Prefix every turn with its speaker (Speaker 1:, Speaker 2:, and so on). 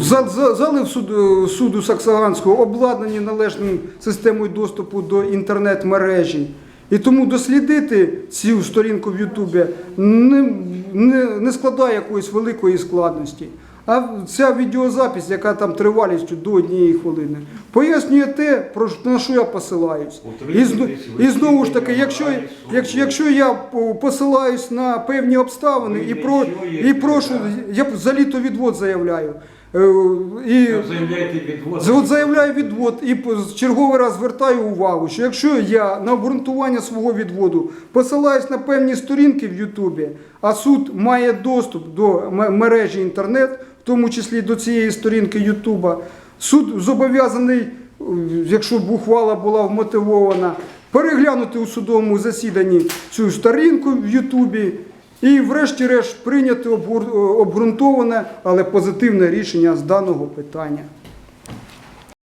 Speaker 1: За- за- Зали суду, суду Саксаганського обладнані належною системою доступу до інтернет-мережі. І тому дослідити цю сторінку в Ютубі не, не, не складає якоїсь великої складності. А ця відеозапись, яка там тривалістю до однієї хвилини, пояснює те, про на що я посилаюсь. І, і знову ж таки, якщо, якщо, якщо я посилаюсь на певні обставини і, про, і прошу, я за літо відвод заявляю. Е, І
Speaker 2: відвод.
Speaker 1: От заявляю відвод і черговий раз звертаю увагу, що якщо я на обґрунтування свого відводу посилаюсь на певні сторінки в Ютубі, а суд має доступ до мережі інтернет, в тому числі до цієї сторінки Ютуба, суд зобов'язаний, е, якщо б ухвала була вмотивована, переглянути у судовому засіданні цю сторінку в Ютубі. І, врешті-решт, прийняти обґрунтоване, але позитивне рішення з даного питання.